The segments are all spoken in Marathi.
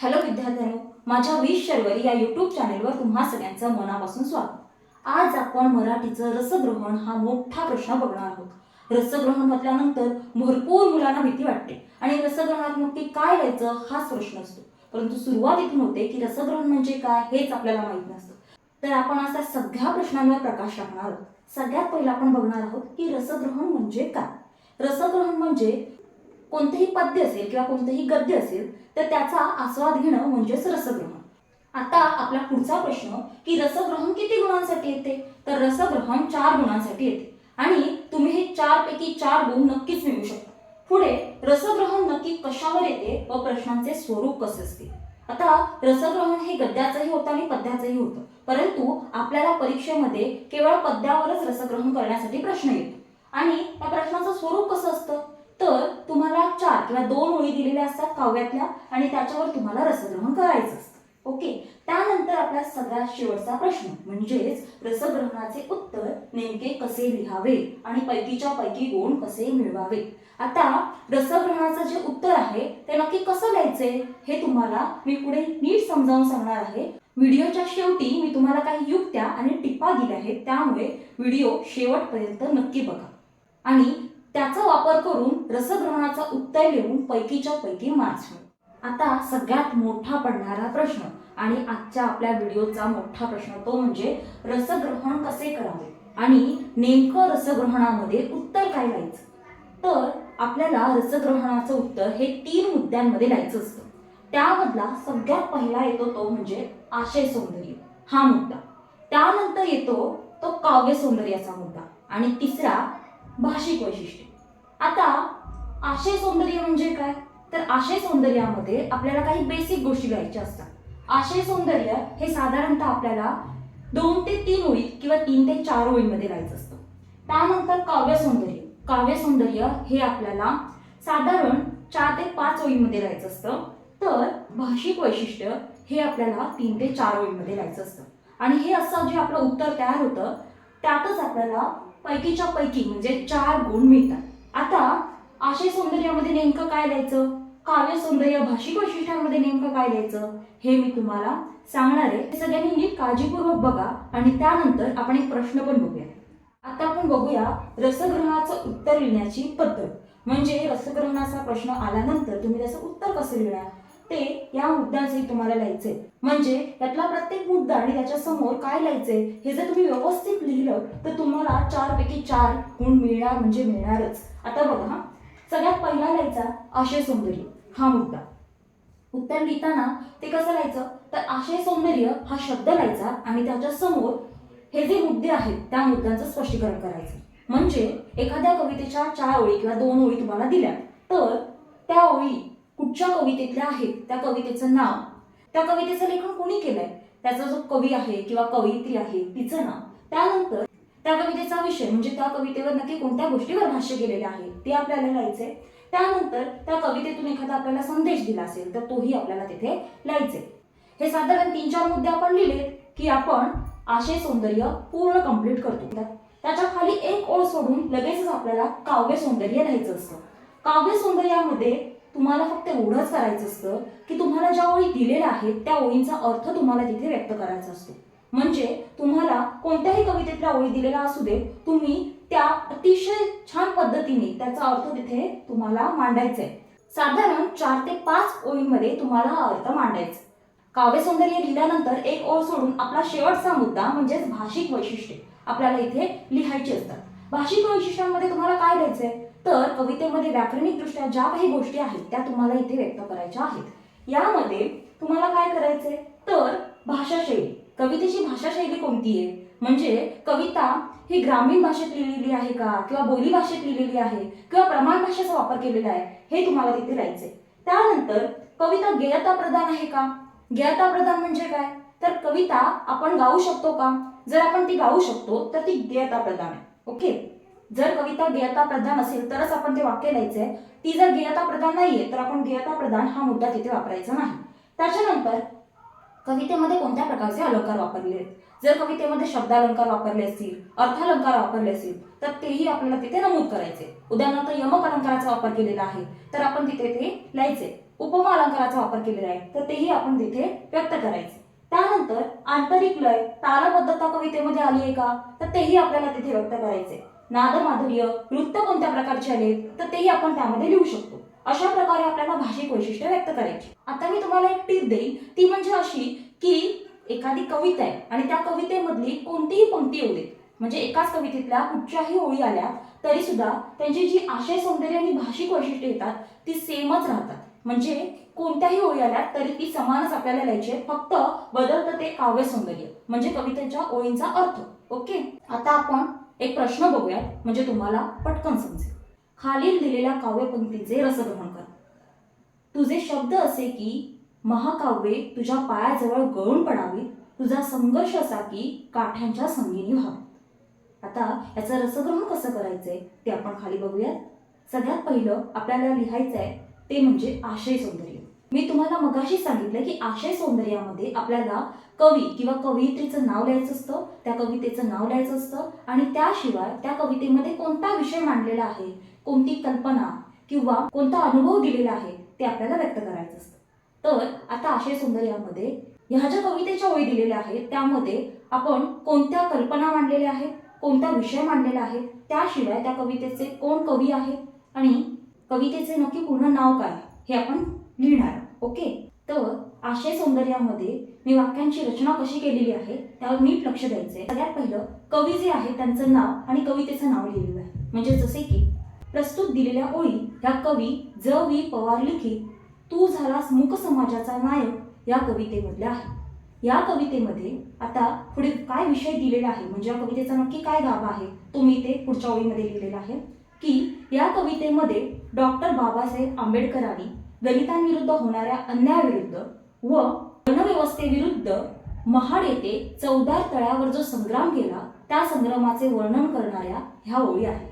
हॅलो विद्यार्थ्यांनो माझ्या वीस शर्वरी या यूट्यूब चॅनेलवर तुम्हा सगळ्यांचं मनापासून स्वागत. आज आपण मराठीचं रसग्रहण हा मोठा प्रश्न बघणार आहोत. रसग्रहण म्हटल्यानंतर भरपूर मुलांना भीती वाटते. आणि रसग्रहणात नक्की काय लिहायचं हाच प्रश्न असतो. परंतु सुरुवात इथून होते की रसग्रहण म्हणजे काय हेच आपल्याला माहीत नसतं. तर आपण असा सगळ्या प्रश्नांवर प्रकाश टाकणार आहोत. सगळ्यात पहिलं आपण बघणार आहोत की रसग्रहण म्हणजे काय? रसग्रहण म्हणजे कोणतेही पद्य असेल किंवा कोणतेही गद्य असेल तर त्याचा आस्वाद घेणं म्हणजेच रसग्रहण. आता आपला पुढचा प्रश्न की रसग्रहण किती गुणांसाठी येते? तर रसग्रहण चार गुणांसाठी येते. आणि तुम्ही हे चार पैकी चार गुण नक्कीच मिळू शकता. पुढे रसग्रहण नक्की कशावर येते व प्रश्नांचे स्वरूप कसे असते? आता रसग्रहण हे गद्याचंही होतं आणि पद्याचंही होतं. परंतु आपल्याला परीक्षेमध्ये केवळ पद्यावरच रसग्रहण करण्यासाठी प्रश्न येतो. आणि त्या प्रश्नाचं स्वरूप कसं असतं? तर तुम्हाला चार किंवा दोन ओळी दिलेल्या असतात काव्यातल्या आणि त्याच्यावर तुम्हाला रसग्रहण करायचं असतं. ओके? त्यानंतर आपला सगळ्यात शेवटचा प्रश्न म्हणजेच रसग्रहणाचे उत्तर नेमके कसे लिहावे आणि पैकीच्या पैकी गुण कसे मिळवावे? आता रसग्रहणाचं जे उत्तर आहे ते नक्की कसं लिहायचे? हे तुम्हाला मी पुढे नीट समजावून सांगणार आहे. व्हिडिओच्या शेवटी मी तुम्हाला काही युक्त्या आणि टिपा दिल्या आहेत त्यामुळे व्हिडिओ शेवटपर्यंत नक्की बघा. आणि त्याचा वापर करून रसग्रहणाचा उत्तर लिहून पैकीच्या पैकी मार्क्स आता सगळ्यात मोठा पडणारा प्रश्न आणि आजच्या आपल्या व्हिडिओचा मोठा प्रश्न तो म्हणजे रसग्रहण कसे करावे? आणि नेमकं रसग्रहणामध्ये उत्तर काय लिहायचं? तर आपल्याला रसग्रहणाचं उत्तर हे तीन मुद्द्यांमध्ये लिहायचं असतं. त्यामधला सगळ्यात पहिला येतो तो म्हणजे आशय सौंदर्य हा मुद्दा. त्यानंतर येतो तो काव्य सौंदर्याचा मुद्दा. आणि तिसरा भाषिक वैशिष्ट्य. आता आशय सौंदर्य म्हणजे काय? तर आशय सौंदर्यामध्ये आपल्याला काही बेसिक गोष्टी लिहायच्या असतात. आशय सौंदर्य हे साधारणतः आपल्याला दोन ते तीन ओळीत किंवा तीन ते चार ओळींमध्ये लिहायचं असतं. त्यानंतर काव्य सौंदर्य. काव्य सौंदर्य हे आपल्याला साधारण चार ते पाच ओळींमध्ये लिहायचं असतं. तर भाषिक वैशिष्ट्य हे आपल्याला तीन ते चार ओळींमध्ये लिहायचं असतं. आणि हे असं जे आपलं उत्तर तयार होतं त्यातच आपल्याला पैकीच्या पैकी म्हणजे चार गुण मिळतात. आता आशय सौंदर्यामध्ये नेमकं काय लिहायचं? काव्य सौंदर्य भाषिक वैशिष्ट्यांमध्ये नेमकं काय लिहायचं? हे मी तुम्हाला सांगणार आहे. हे सगळ्यांनी नीट काळजीपूर्वक बघा आणि त्यानंतर आपण एक प्रश्न पण बघूया. आता आपण बघूया रसग्रहणाचं उत्तर लिहिण्याची पद्धत. म्हणजे रसग्रहणाचा प्रश्न आल्यानंतर तुम्ही त्याचं उत्तर कसं लिहिणार? ते या मुद्द्यांसहित तुम्हाला लिहायचे म्हणजे यातला प्रत्येक मुद्दा आणि त्याच्यासमोर काय लिहायचे हे जर तुम्ही व्यवस्थित लिहिलं तुम्हाला चार पैकी चार गुण मिळणार म्हणजे मिळणारच. आता बघा हा. सगळ्यात पहिला लिहायचा आशय सौंदर्य हा मुद्दा. उत्तर लिहिताना ते कसं लिहायचं? तर आशय सौंदर्य हा शब्द लिहायचा आणि त्याच्यासमोर हे जे मुद्दे आहेत त्या मुद्द्यांचं स्पष्टीकरण करायचं. म्हणजे एखाद्या कवितेच्या चार ओळी किंवा दोन ओळी तुम्हाला दिल्या. तर त्या ओळी कुठच्या कवितेतल्या आहेत? त्या कवितेचं नाव. त्या कवितेचं लेखन कोणी केलंय? त्याचा जो कवी आहे किंवा कवयित्री आहे तिचं नाव. त्यानंतर त्या कवितेचा विषय म्हणजे त्या कवितेवर नक्की कोणत्या गोष्टीवर भाष्य केलेले आहे ते आपल्याला लिहायचे त्यानंतर त्या कवितेतून एखादा आपल्याला संदेश दिला असेल तर तोही आपल्याला तिथे लिहायचे हे साधारण तीन चार मुद्दे आपण लिहिलेत की आपण आशय सौंदर्य पूर्ण कंप्लीट करतो. त्याच्याखाली एक ओळ सोडून लगेचच आपल्याला काव्य सौंदर्य लिहायचं असतं. काव्य सौंदर्यामध्ये तुम्हाला फक्त एवढंच करायचं असतं की तुम्हाला ज्या ओळी दिलेल्या आहेत त्या ओळींचा अर्थ तुम्हाला तिथे व्यक्त करायचा असतो. म्हणजे तुम्हाला कोणत्याही कवितेतल्या ओळी दिलेला असू दे तुम्ही त्या अतिशय छान पद्धतीने त्याचा अर्थ तिथे तुम्हाला मांडायचा आहे साधारण चार ते पाच ओळींमध्ये तुम्हाला हा अर्थ मांडायचा काव्य सौंदर्य लिहिल्यानंतर एक ओळ सोडून आपला शेवटचा मुद्दा म्हणजेच भाषिक वैशिष्ट्ये आपल्याला इथे लिहायची असतात. भाषिक वैशिष्ट्यांमध्ये तुम्हाला काय लिहायचंय? तर कवितेमध्ये व्याकरणिक दृष्ट्या ज्या काही गोष्टी आहेत त्या तुम्हाला इथे व्यक्त करायच्या आहेत. यामध्ये तुम्हाला काय करायचंय? तर भाषाशैली कवितेची भाषा शैली कोणती आहे? म्हणजे कविता ही ग्रामीण भाषेत लिहिलेली आहे का? किंवा बोली भाषेत लिहिलेली आहे? किंवा प्रमाण भाषेचा वापर केलेला आहे? हे तुम्हाला तिथे लिहायचंय. त्यानंतर कविता गेयता प्रधान आहे का? गेयता प्रधान म्हणजे काय? तर कविता आपण गाऊ शकतो का? जर आपण ती गाऊ शकतो तर ती गेयता प्रधान आहे. ओके? जर कविता गेयता प्रधान असेल तरच आपण ते वाक्य लिहायचंय. ती जर गेयता प्रधान नाहीये तर आपण गेयता प्रधान हा मुद्दा तिथे वापरायचा नाही. त्याच्यानंतर कवितेमध्ये कोणत्या प्रकारचे अलंकार वापरले आहेत? जर कवितेमध्ये शब्दालंकार वापरले असतील अर्थालंकार वापरले असतील तर तेही आपल्याला तिथे नमूद करायचे. उदाहरणार्थ यमक अलंकाराचा वापर केलेला आहे तर आपण तिथे ते लिहायचे. उपमा अलंकाराचा वापर केलेला आहे तर तेही आपण तिथे व्यक्त करायचे. त्यानंतर आंतरिक लय तालबद्धता कवितेमध्ये आली आहे का? तर तेही आपल्याला तिथे व्यक्त करायचे. नाद माधुर्य नृत्य कोणत्या प्रकारचे आले तर तेही आपण त्यामध्ये लिहू शकतो. अशा प्रकारे आपल्याला भाषिक वैशिष्ट्य व्यक्त करायची. आता मी तुम्हाला एक टीप देईन. ती म्हणजे अशी की एखादी कविता आहे आणि त्या कवितेमधली कोणतीही पंक्ती येऊ देत म्हणजे एकाच कवितेतल्या कुठच्याही ओळी आल्या तरी सुद्धा त्यांची जी आशय सौंदर्य आणि भाषिक वैशिष्ट्ये येतात ती सेमच राहतात. म्हणजे कोणत्याही ओळी आल्या तरी ती समानच आपल्याला लिहायची फक्त बदलतं ते काव्य सौंदर्य. म्हणजे कवितेच्या ओळींचा अर्थ. ओके? आता आपण एक प्रश्न बघूयात. म्हणजे तुम्हाला पटकन समजेल. खालील दिलेल्या काव्यपंक्तीचे रसग्रहण कर. तुझे शब्द असे की महाकाव्ये तुझ्या पायाजवळ गळून पडावी तुझा संघर्ष असा की काठ्यांच्या संगीनी व्हावी आता याचं रसग्रहण कसं करायचंय ते आपण खाली बघूयात. सगळ्यात पहिलं आपल्याला लिहायचं आहे ते म्हणजे आशय सौंदर्य. मी तुम्हाला मगाशी सांगितलं की आशय सौंदर्यामध्ये आपल्याला कवी किंवा कवयित्रीचं नाव लिहायचं असतं त्या कवितेचं नाव लिहायचं असतं आणि त्याशिवाय त्या कवितेमध्ये कोणता विषय मांडलेला आहे कोणती कल्पना किंवा कोणता अनुभव दिलेला आहे ते आपल्याला व्यक्त करायचं असतं. तर आता आशय सौंदर्यामध्ये ह्या ज्या कवितेच्या ओळी दिलेल्या आहेत त्यामध्ये आपण कोणत्या कल्पना मांडलेल्या आहेत कोणता विषय मांडलेला आहे त्याशिवाय त्या कवितेचे कोण कवी आहे आणि कवितेचे नक्की पूर्ण नाव काय हे आपण लिहिणार ओके? तर आशय सौंदर्यामध्ये मी वाक्यांची रचना कशी केलेली आहे त्यावर नीट लक्ष द्यायचे सगळ्यात पहिलं कवी जे आहे त्यांचं नाव आणि कवितेचं नाव लिहिलेलं आहे. म्हणजे जसे की प्रस्तुत दिलेल्या ओळी ह्या कवी ज वी पवार लिखी तू झालास मूक समाजाचा नायक या कवितेमधल्या आहे. या कवितेमध्ये आता पुढे काय विषय दिलेला आहे म्हणजे या कवितेचा नक्की काय गाभा आहे तो मी ते पुढच्या ओळीमध्ये लिहिलेला आहे. की या कवितेमध्ये डॉक्टर बाबासाहेब आंबेडकरांनी दलितांविरुद्ध होणाऱ्या अन्यायाविरुद्ध व वर्णव्यवस्थेविरुद्ध महाड येथे चौदार तळ्यावर जो संग्राम केला त्या संग्रामाचे वर्णन करणाऱ्या ह्या ओळी आहेत.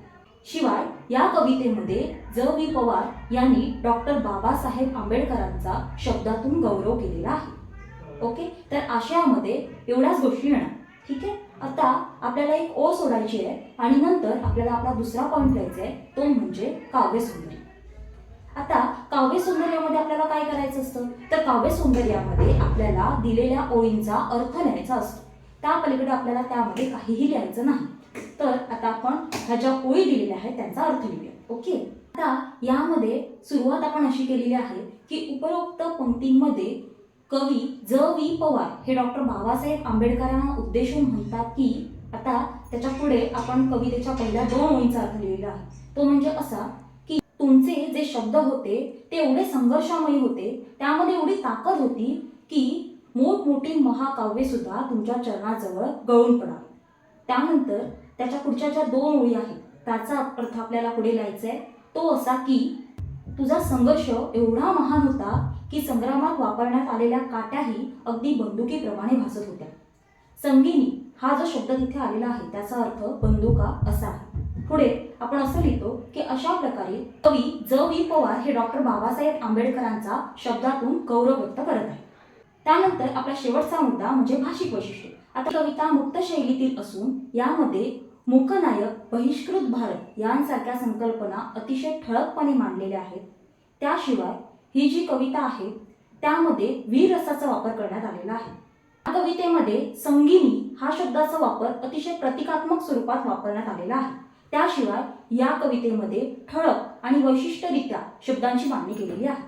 शिवाय या कवितेमध्ये ज. वी पवार यांनी डॉक्टर बाबासाहेब आंबेडकरांचा शब्दातून गौरव केलेला आहे. ओके? तर आशयामध्ये एवढ्याच गोष्टी येणार. ठीक आहे? आता आपल्याला एक ओ सोडायची आहे आणि नंतर आपल्याला आपला दुसरा पॉईंट लिहायचा आहे तो म्हणजे काव्य सौंदर्य आता काव्य सौंदर्यामध्ये आपल्याला काय करायचं असतं? तर काव्य सौंदर्यामध्ये आपल्याला दिलेल्या ओळींचा अर्थ लिहायचा असतो. त्या पलीकडे आपल्याला त्यामध्ये काहीही लिहायचं नाही. तर आता आपण ह्या ज्या ओळी दिलेल्या आहेत त्यांचा अर्थ लिहूया. ओके? आता यामध्ये सुरुवात आपण अशी केलेली आहे की उपरोक्त पंक्तींमध्ये कवी ज वी पवार हे डॉक्टर बाबासाहेब आंबेडकरांना उद्देशून म्हणतात की आता त्याच्या पुढे आपण कवितेच्या पहिल्या दोन ओळींचा अर्थ लिहिलेला आहे. तो म्हणजे असा तुमचे जे शब्द होते ते एवढे संघर्षमयी होते त्यामध्ये एवढी ताकद होती की मोठमोठी महाकाव्य सुद्धा तुमच्या चरणाजवळ गळून पडावी. त्यानंतर त्याच्या पुढच्या ज्या दोन ओळी आहेत त्याचा अर्थ आपल्याला पुढे लिहायचा आहे तो असा की तुझा संघर्ष एवढा महान होता की संग्रामात वापरण्यात आलेल्या काट्याही अगदी बंदुकीप्रमाणे भासत होत्या. संगिनी हा जो शब्द तिथे आलेला आहे त्याचा अर्थ बंदुका असा आहे. पुढे आपण असं लिहितो की अशा प्रकारे कवी ज वी पवार हे डॉक्टर बाबासाहेब आंबेडकरांचा शब्दातून गौरव व्यक्त करत आहे त्यानंतर आपला शेवटचा मुद्दा म्हणजे भाषिक वैशिष्ट्य. आता कविता मुक्त शैलीतील असून यामध्ये मूकनायक बहिष्कृत भारत यांसारख्या संकल्पना अतिशय ठळकपणे मांडलेल्या आहेत. त्याशिवाय ही जी कविता आहे त्यामध्ये वीर रसाचा वापर करण्यात आलेला आहे. या कवितेमध्ये संगिनी हा शब्दाचा वापर अतिशय प्रतिकात्मक स्वरूपात वापरण्यात आलेला आहे. त्याशिवाय या कवितेमध्ये ठळक आणि वैशिष्ट्यरित्या शब्दांची मांडणी केलेली आहे.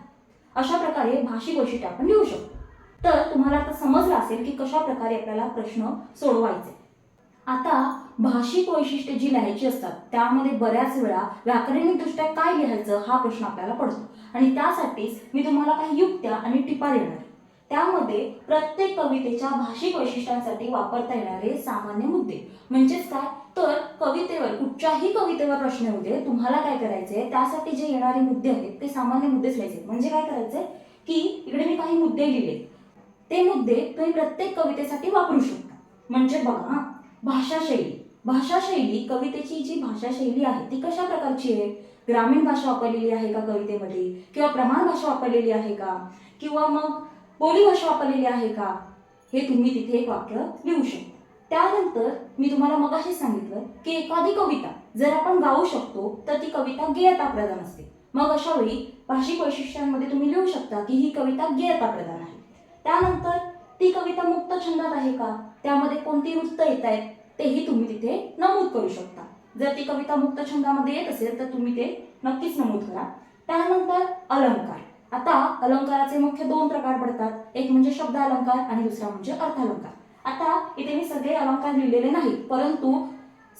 अशा प्रकारे भाषिक वैशिष्ट्य आपण लिहू शकतो. तर तुम्हाला आता समजलं असेल की कशा प्रकारे आपल्याला प्रश्न सोडवायचे. आता भाषिक वैशिष्ट्ये जी लिहायची असतात त्यामध्ये बऱ्याच वेळा व्याकरणिकदृष्ट्या काय लिहायचं हा प्रश्न आपल्याला पडतो. आणि त्यासाठीच मी तुम्हाला काही युक्त्या आणि टिपा देणार आहे. त्यामध्ये प्रत्येक कवितेच्या भाषिक वैशिष्ट्यांसाठी वापरता येणारे सामान्य मुद्दे. म्हणजेच काय? तर कवितेवर कुठच्याही कवितेवर प्रश्न येऊ दे तुम्हाला काय करायचंय त्यासाठी जे येणारे मुद्दे आहेत ते सामान्य मुद्देच लिहायचे म्हणजे काय करायचंय? की इकडे मी काही मुद्दे लिहिले. ते मुद्दे तुम्ही प्रत्येक कवितेसाठी वापरू शकता. म्हणजे बघा भाषाशैली. भाषाशैली कवितेची जी भाषाशैली आहे ती कशा प्रकारची आहे? ग्रामीण भाषा वापरलेली आहे का कवितेमध्ये? किंवा प्रमाण भाषा वापरलेली आहे का? किंवा मग बोली भाषा वापरलेली आहे का? हे तुम्ही तिथे एक वाक्य लिहू शकता. त्यानंतर मी तुम्हाला मगाशी सांगितलं की एखादी कविता जर आपण गाऊ शकतो तर ती कविता गेयता प्रधान असते. मग अशा वेळी भाषिक वैशिष्ट्यांमध्ये तुम्ही लिहू शकता की ही कविता गेयता प्रधान आहे. त्यानंतर ती कविता मुक्त छंदात आहे का? त्यामध्ये कोणती वृत्त येत आहेत तेही तुम्ही तिथे नमूद करू शकता. जर ती कविता मुक्त छंदामध्ये येत असेल तर तुम्ही ते नक्कीच नमूद करा. त्यानंतर अलंकार. आता अलंकाराचे मुख्य दोन प्रकार पडतात. एक म्हणजे शब्द अलंकार आणि दुसरा म्हणजे अर्थालंकार. आता इथे मी सगळे अलंकार लिहिलेले नाहीत परंतु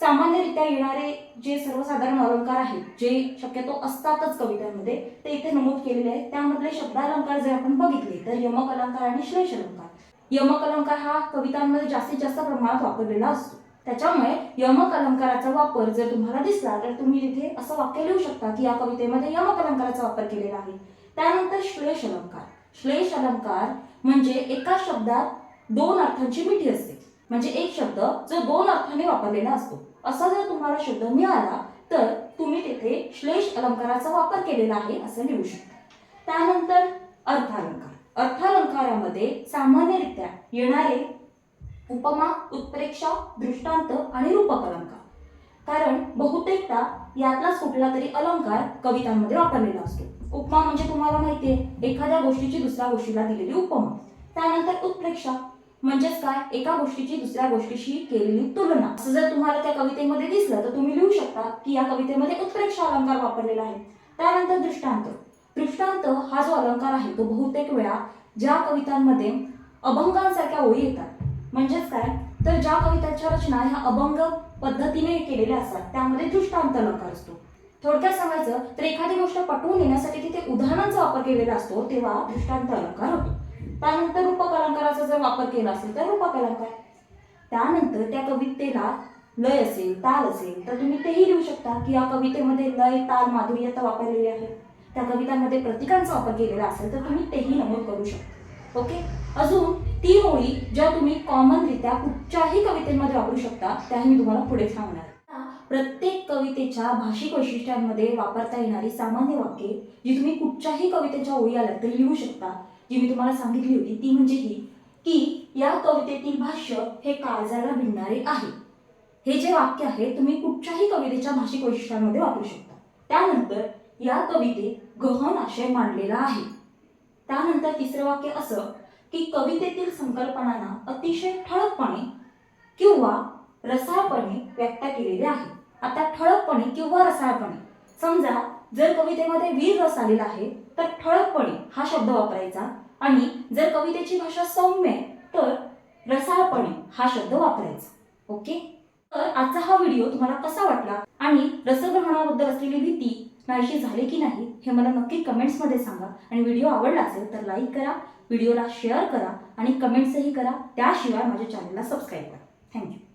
सामान्यरित्या येणारे जे सर्वसाधारण अलंकार आहेत जे शक्यतो असतातच कवितांमध्ये ते इथे नमूद केलेले आहेत. त्यामधले शब्दालंकार जर आपण बघितले तर यमक अलंकार आणि श्लेष अलंकार. यमक अलंकार हा कवितांमध्ये जास्तीत जास्त प्रमाणात वापरलेला असतो. त्याच्यामुळे यमक अलंकाराचा वापर जर तुम्हाला दिसला तर तुम्ही तिथे असं वाक्य लिहू शकता की या कवितेमध्ये यमक अलंकाराचा वापर केलेला आहे. त्यानंतर श्लेष अलंकार. श्लेष अलंकार म्हणजे एका शब्दात दोन अर्थांची मिठी असते. म्हणजे एक शब्द जो दोन अर्थाने वापरलेला असतो. असा जर तुम्हाला शब्द मिळाला तर तुम्ही तिथे श्लेष अलंकाराचा वापर केलेला आहे असं लिहू शकता. त्यानंतर अर्थालंकार. अर्थालंकारामध्ये सामान्यरित्या येणारे उपमा उत्प्रेक्षा दृष्टांत आणि रूपक अलंकार. कारण बहुतेकदा यातलाच कुठला तरी अलंकार कवितांमध्ये वापरलेला असतो. उपमा म्हणजे तुम्हाला माहितीये एखाद्या गोष्टीची दुसऱ्या गोष्टीला दिलेली उपमा. त्यानंतर उत्प्रेक्षा. म्हणजेच काय? एका गोष्टीची दुसऱ्या गोष्टीशी केलेली तुलना. असं जर तुम्हाला त्या कवितेमध्ये दिसलं तर तुम्ही लिहू शकता की या कवितेमध्ये उत्प्रेक्षा अलंकार वापरलेला आहे त्यानंतर दृष्टांत. दृष्टांत हा जो अलंकार आहे तो बहुतेक वेळा ज्या कवितांमध्ये अभंगांसारख्या ओळी येतात. म्हणजेच काय? तर ज्या कवितांच्या रचना ह्या अभंग पद्धतीने केलेल्या असतात त्यामध्ये दृष्टांत अलंकार असतो. थोडक्यात सांगायचं तर एखादी गोष्ट पटवून येण्यासाठी तिथे उदाहरणांचा वापर केलेला असतो तेव्हा दृष्टांत अलंकार होतो. त्यानंतर रूपक अलंकाराचा जर वापर केला असेल तर रूपक अलंकार त्यानंतर त्या कवितेला लय असेल ताल असेल तर तुम्ही तेही लिहू शकता की या कवितेमध्ये लय ताल माधुर्यता वापरलेली आहे. त्या कवितांमध्ये प्रतीकांचा वापर केलेला असेल तर तुम्ही तेही नमूद करू शकता. ओके? अजून ती ओळी ज्या तुम्ही कॉमनरित्या कुठच्याही कवितेमध्ये वापरू शकता त्याही मी तुम्हाला पुढे सांगणार प्रत्येक कवितेच्या भाषिक वैशिष्ट्यांमध्ये वापरता येणारी सामान्य वाक्ये जी तुम्ही कुठच्याही कवितेच्या ओळी आल्यात तर लिहू शकता. जी मी तुम्हाला सांगितली होती ती म्हणजे ही की या कवितेतील भाष्य हे काळजाला भिडणारे आहे. हे जे वाक्य आहे तुम्ही कुठच्याही कवितेच्या भाषिक वैशिष्ट्यांमध्ये वापरू शकता. त्यानंतर या कवितेत गहन आशय मांडलेला आहे. त्यानंतर तिसरं वाक्य असं की कवितेतील संकल्पनांना अतिशय ठळकपणे किंवा रसाळपणे व्यक्त केलेले आहे. आता ठळकपणे किंवा रसाळपणे समजा जर कवितेमध्ये वीर रस आलेला आहे तर ठळकपणे हा शब्द वापरायचा आणि जर कवितेची भाषा सौम्य तर रसाळपणे हा शब्द वापरायचा. ओके? तर आजचा हा व्हिडिओ तुम्हाला कसा वाटला आणि रसग्रहणाबद्दल असलेली भीती नाहीशी झाली की नाही हे मला नक्की कमेंट्समध्ये सांगा. आणि व्हिडिओ आवडला असेल तर लाईक करा व्हिडिओला शेअर करा आणि कमेंट्सही करा. त्याशिवाय माझ्या चॅनलला सबस्क्राईब करा. थँक्यू.